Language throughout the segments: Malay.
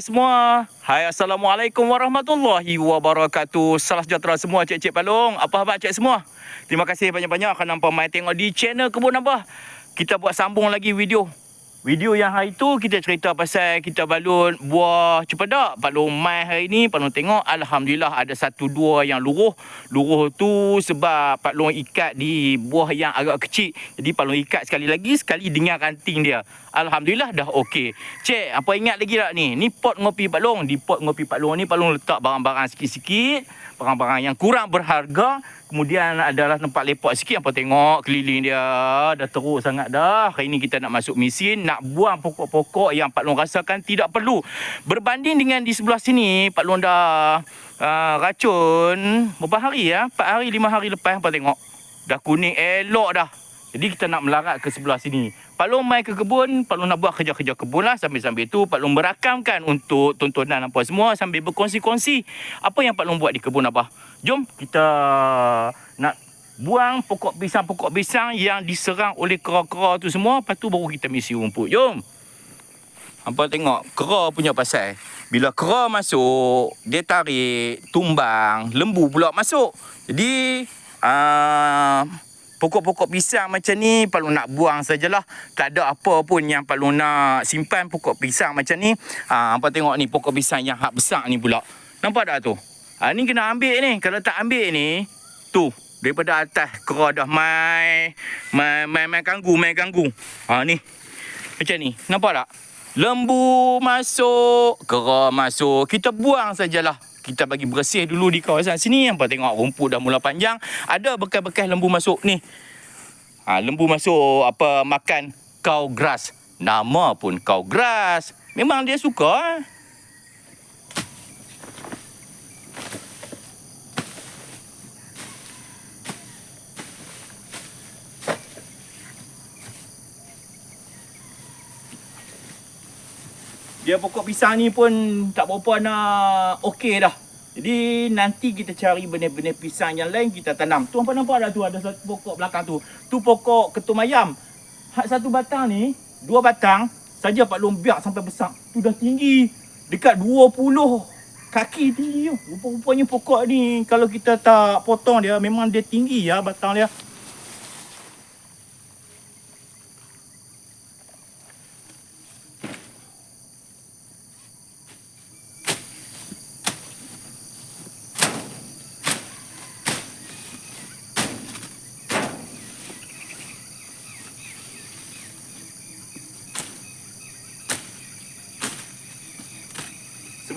Hai semua. Hai Assalamualaikum warahmatullahi wabarakatuh. Salam sejahtera semua cik-cik palung. Apa khabar cik semua? Terima kasih banyak-banyak kerana mai tengok di channel Kebun Abah. Kita buat sambung lagi video. Video yang hari tu kita cerita pasal kita balun buah cepadak. Pak Long mai hari ni, Pak Long tengok Alhamdulillah ada satu dua yang luruh. Luruh tu sebab Pak Long ikat di buah yang agak kecil. Jadi Pak Long ikat sekali lagi, sekali dengan ranting dia. Alhamdulillah dah okey. Cik, apa ingat lagi tak ni? Ni pot ngopi Pak Long. Di pot ngopi Pak Long ni Pak Long letak barang-barang sikit-sikit. Barang-barang yang kurang berharga. Kemudian adalah tempat lepak sikit apa tengok keliling dia dah teruk sangat dah. Hari ni kita nak masuk mesin nak buang pokok-pokok yang Pak Long rasakan tidak perlu. Berbanding dengan di sebelah sini Pak Long dah uh, racun berapa hari ya? 4 hari 5 hari lepas apa tengok. Dah kuning elok dah. Jadi kita nak melarat ke sebelah sini. Pak Long mai ke kebun, Pak Long nak buat kerja-kerja kebun lah. Sambil-sambil tu Pak Long berakamkan untuk tontonan apa semua sambil berkongsi-kongsi apa yang Pak Long buat di kebun apa. Jom kita nak buang pokok pisang-pokok pisang yang diserang oleh kera-kera tu semua. Lepas tu baru kita misi rumput. Jom. Hampa tengok kera punya pasal. Bila kera masuk, dia tarik, tumbang, lembu pula masuk. Jadi, uh, pokok-pokok pisang macam ni Pak nak buang sajalah. Tak ada apa pun yang Pak nak simpan pokok pisang macam ni. Ha, hampa tengok ni pokok pisang yang hak besar ni pula. Nampak tak tu? Ha, ni kena ambil ni. Kalau tak ambil ni, tu. Daripada atas kera dah mai, mai, mai, mai ganggu, mai ganggu. Ha, ni. Macam ni. Nampak tak? Lembu masuk, kera masuk. Kita buang sajalah kita bagi bersih dulu di kawasan sini. Hampa tengok rumput dah mula panjang. Ada bekas-bekas lembu masuk ni. Ha, lembu masuk apa makan cow grass nama pun cow grass memang dia suka eh? Dia pokok pisang ni pun tak berapa nak okey dah. Jadi nanti kita cari benih-benih pisang yang lain kita tanam. Tu apa nampak dah tu ada satu pokok belakang tu. Tu pokok ketum ayam. Hak satu batang ni, dua batang saja Pak Long biak sampai besar. Tu dah tinggi dekat 20 kaki tinggi tu. Rupa-rupanya pokok ni kalau kita tak potong dia memang dia tinggi ya batang dia.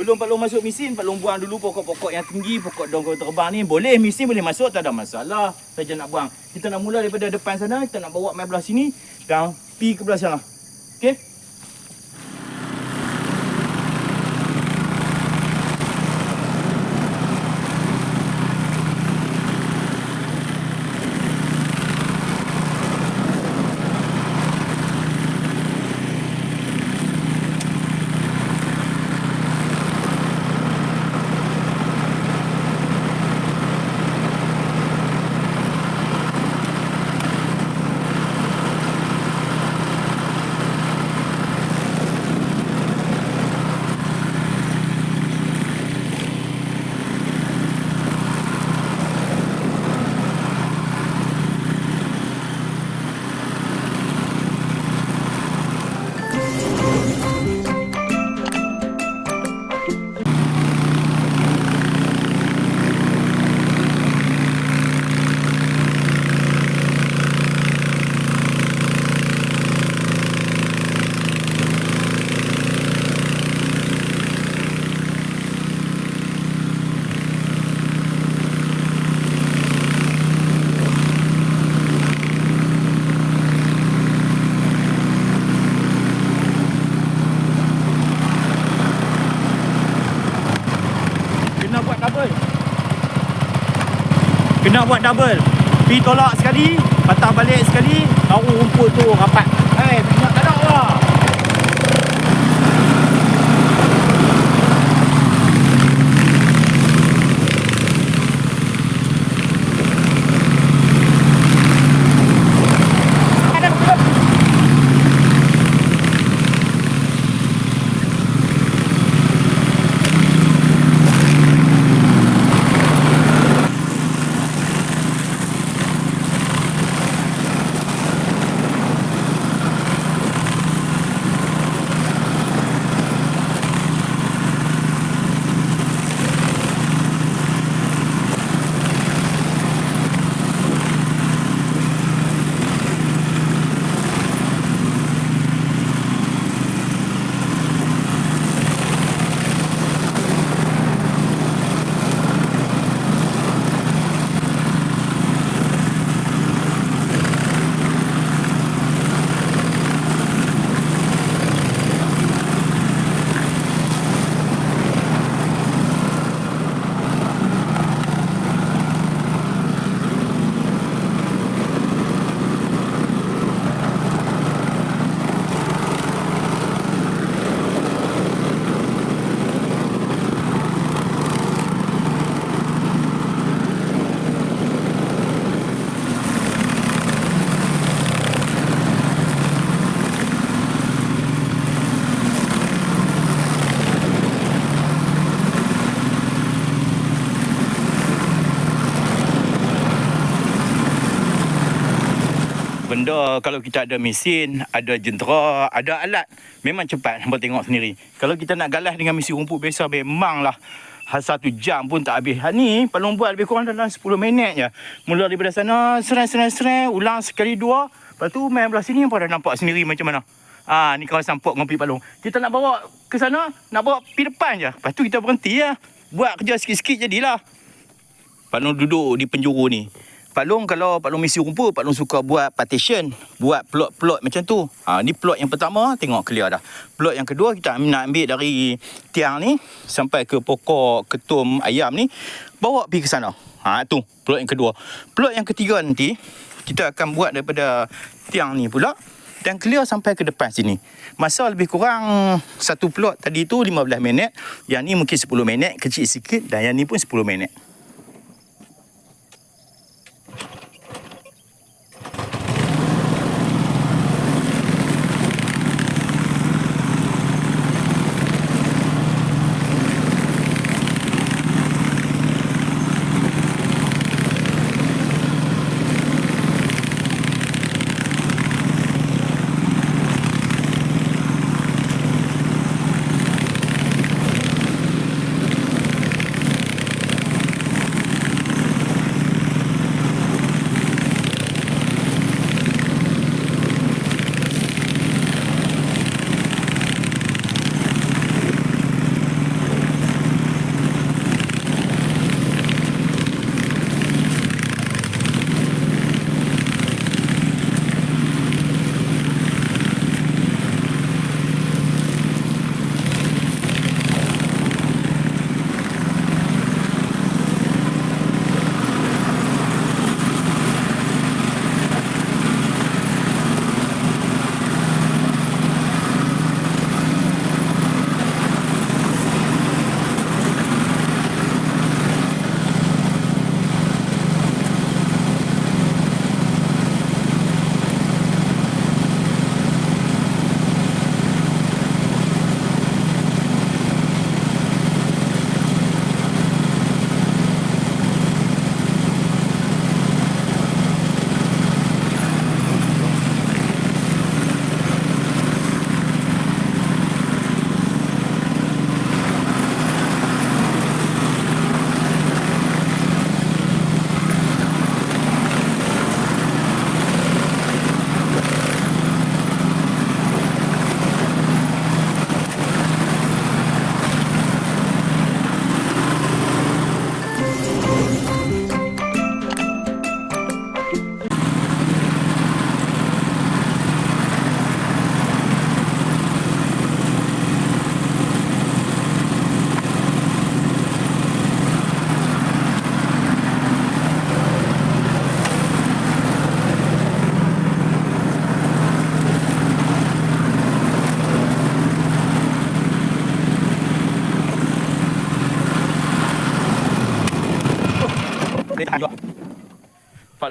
Sebelum Pak Long masuk mesin, Pak Long buang dulu pokok-pokok yang tinggi, pokok daun terbang ni. Boleh mesin boleh masuk, tak ada masalah. Saja nak buang. Kita nak mula daripada depan sana, kita nak bawa mai belah sini dan pi ke belah sana. Okey? Kena buat double. Kena buat double. Pi tolak sekali, patah balik sekali, baru rumput tu rapat. Eh, minyak tak ada lah. Benda kalau kita ada mesin, ada jentera, ada alat, memang cepat. Hamba tengok sendiri. Kalau kita nak galas dengan mesin rumput biasa, memanglah satu jam pun tak habis. Ha, ni Palung buat lebih kurang dalam 10 minit je. Mula daripada sana, seren-seren-seren, ulang sekali dua. Lepas tu main belah sini pun dah nampak sendiri macam mana. Ah, ni kawasan pok ngopi Palung. Kita nak bawa ke sana, nak bawa pergi depan je. Lepas tu kita berhenti ya. Buat kerja sikit-sikit jadilah. Palung duduk di penjuru ni. Pak Long kalau Pak Long misi rumput, Pak Long suka buat partition, buat plot-plot macam tu. Ha, ni plot yang pertama, tengok clear dah. Plot yang kedua, kita nak ambil dari tiang ni sampai ke pokok ketum ayam ni, bawa pergi ke sana. Ha, tu plot yang kedua. Plot yang ketiga nanti, kita akan buat daripada tiang ni pula dan clear sampai ke depan sini. Masa lebih kurang satu plot tadi tu 15 minit, yang ni mungkin 10 minit, kecil sikit dan yang ni pun 10 minit.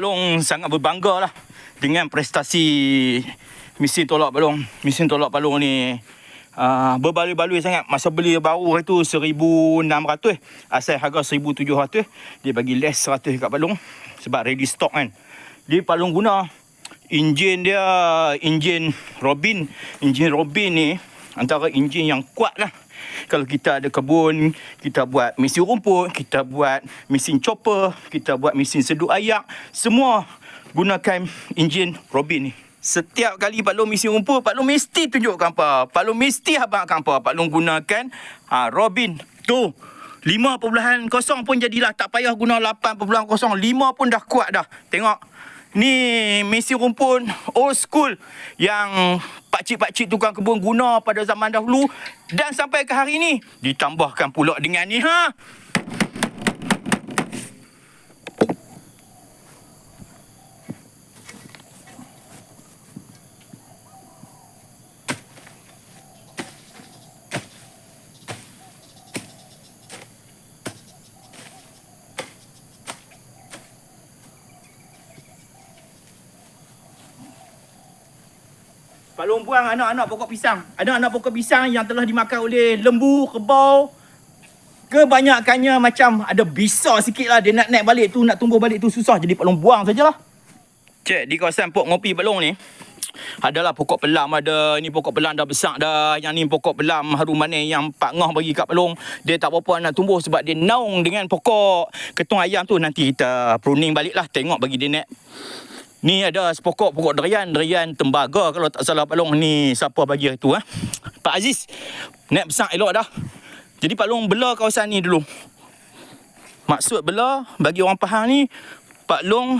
Long sangat berbangga lah dengan prestasi mesin tolak Pak Long. Mesin tolak Pak Long ni uh, berbaloi-baloi sangat. Masa beli baru itu 1,600. Asal harga 1,700. Dia bagi less 100 kat Pak Long. Sebab ready stock kan. Dia Pak Long guna enjin dia, enjin Robin. Enjin Robin ni antara enjin yang kuat lah. Kalau kita ada kebun, kita buat mesin rumput, kita buat mesin chopper, kita buat mesin seduk ayak, semua gunakan enjin Robin ni. Setiap kali Pak Long mesin rumput, Pak Long mesti tunjukkan apa. Pak Long mesti abang apa. Pak Long gunakan ha, Robin. Tu. 5.0 pun jadilah. Tak payah guna 8.0. 5 pun dah kuat dah. Tengok. Ni mesin rumput old school yang pakcik-pakcik tukang kebun guna pada zaman dahulu dan sampai ke hari ni ditambahkan pula dengan ni ha. Pak Long buang anak-anak pokok pisang. Anak-anak pokok pisang yang telah dimakan oleh lembu, kebau. Kebanyakannya macam ada besar sikit lah. Dia nak naik balik tu, nak tumbuh balik tu susah. Jadi Pak Long buang sajalah. Cik, di kawasan Pok Ngopi Pelong ni, adalah pokok pelam ada. Ini pokok pelam dah besar dah. Yang ni pokok pelam harum manis yang Pak Ngoh bagi kat Pelong. Dia tak berapa nak tumbuh sebab dia naung dengan pokok ketung ayam tu. Nanti kita pruning balik lah. Tengok bagi dia naik. Ni ada sepokok pokok derian. Derian tembaga kalau tak salah Pelong. Ni siapa bagi tu ha? Pak Aziz. Naik besar elok dah. Jadi Pak Long bela kawasan ni dulu. Maksud bela bagi orang Pahang ni Pak Long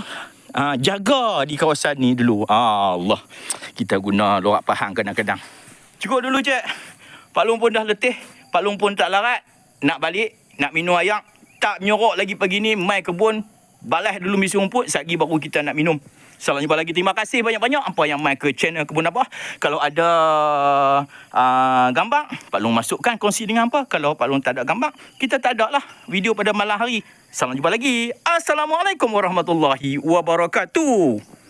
uh, jaga di kawasan ni dulu. Ah, Allah. Kita guna lorak Pahang kadang-kadang. Cukup dulu cik. Pak Long pun dah letih. Pak Long pun tak larat. Nak balik, nak minum ayak. Tak nyorok lagi pagi ni mai kebun. Balas dulu misi rumput, lagi baru kita nak minum. Salam jumpa lagi. Terima kasih banyak-banyak apa yang mai ke channel Kebun Abah. Kalau ada uh, gambar, Pak Long masukkan kongsi dengan apa. Kalau Pak Long tak ada gambar, kita tak ada lah video pada malam hari. Salam jumpa lagi. Assalamualaikum warahmatullahi wabarakatuh.